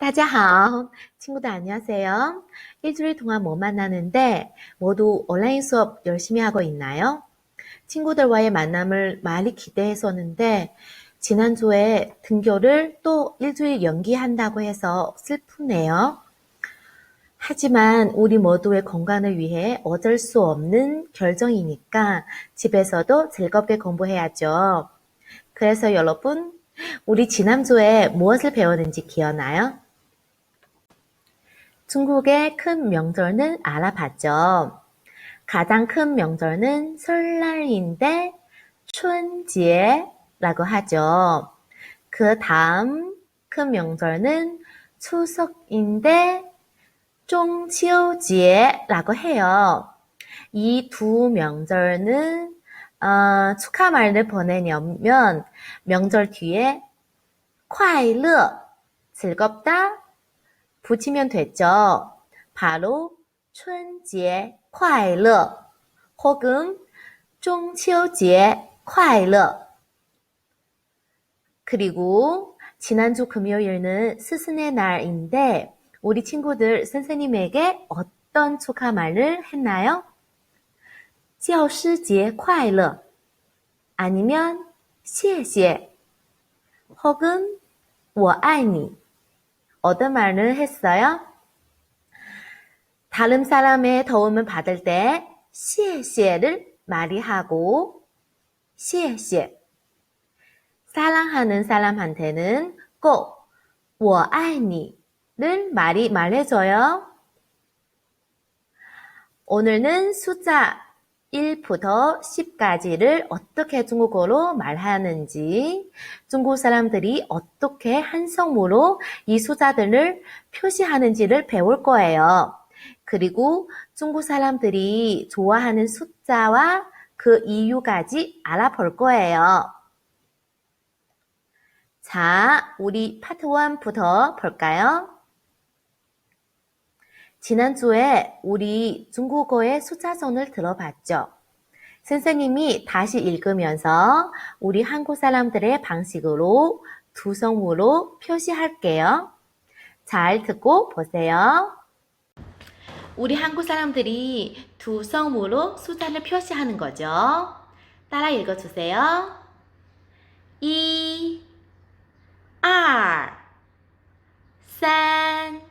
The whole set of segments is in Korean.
大家好. 친구들 안녕하세요. 일주일 동안 못 만나는데 모두 온라인 수업 열심히 하고 있나요? 친구들과의 만남을 많이 기대했었는데 지난주에 등교를 또 일주일 연기한다고 해서 슬프네요. 하지만 우리 모두의 건강을 위해 어쩔 수 없는 결정이니까 집에서도 즐겁게 공부해야죠. 그래서 여러분, 우리 지난주에 무엇을 배웠는지 기억나요? 중국의 큰 명절은 알아봤죠. 가장 큰 명절은 설날인데 춘제라고 하죠. 그 다음 큰 명절은 추석인데 종치오제라고 해요. 이 두 명절은 어, 축하 말을 보내려면 명절 뒤에 快乐 즐겁다 붙이면 됐죠. 바로 春节 快乐 혹은 中秋节 快乐 그리고 지난주 금요일은 스승의 날인데 우리 친구들 선생님에게 어떤 축하 말을 했나요? 教师节快乐 아니면 谢谢 혹은 我爱你 어떤 말을 했어요? 다른 사람의 도움을 받을 때 谢谢를 말이 하고 谢谢 사랑하는 사람한테는 꼭 我爱你를 말이 말해줘요. 오늘은 숫자 1부터 10까지를 어떻게 중국어로 말하는지, 중국 사람들이 어떻게 한성으로 이 숫자들을 표시하는지를 배울 거예요. 그리고 중국 사람들이 좋아하는 숫자와 그 이유까지 알아볼 거예요. 자, 우리 파트 1부터 볼까요? 지난주에 우리 중국어의 숫자선을 들어봤죠. 선생님이 다시 읽으면서 우리 한국 사람들의 방식으로 두 성으로 표시할게요. 잘 듣고 보세요. 우리 한국 사람들이 두 성으로 숫자를 표시하는 거죠. 따라 읽어주세요. 2 3三,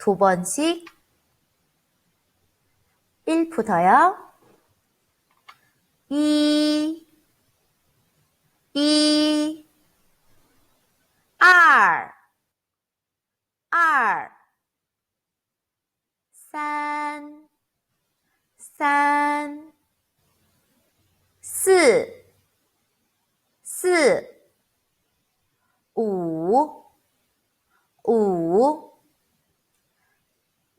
두 번씩 1부터요. 1, 1, 2, 2, 3, 3, 4, 4, 5, 5,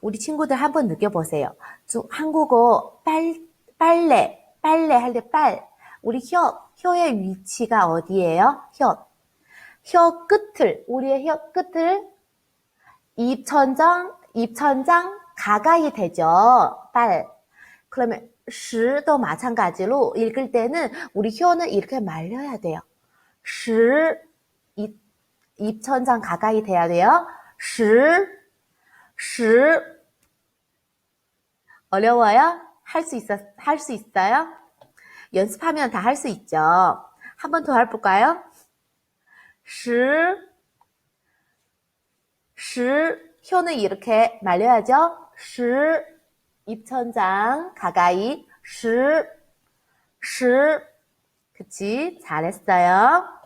우리 친구들 한번 느껴보세요. 한국어 빨, 빨래, 빨래 할 때 빨. 우리 혀, 혀의 위치가 어디예요? 혀. 혀 끝을, 우리의 혀 끝을 입천장, 입천장 가까이 되죠. 빨. 그러면 시도 마찬가지로 읽을 때는 우리 혀는 이렇게 말려야 돼요. 시 입, 입천장 가까이 돼야 돼요. 시, 시. 어려워요? 할 수 있어, 할 수 있어요? 연습하면 다 할 수 있죠. 한 번 더 해볼까요? 시, 시, 혀는 이렇게 말려야죠. 시, 입천장 가까이, 시, 시. 그치? 잘했어요.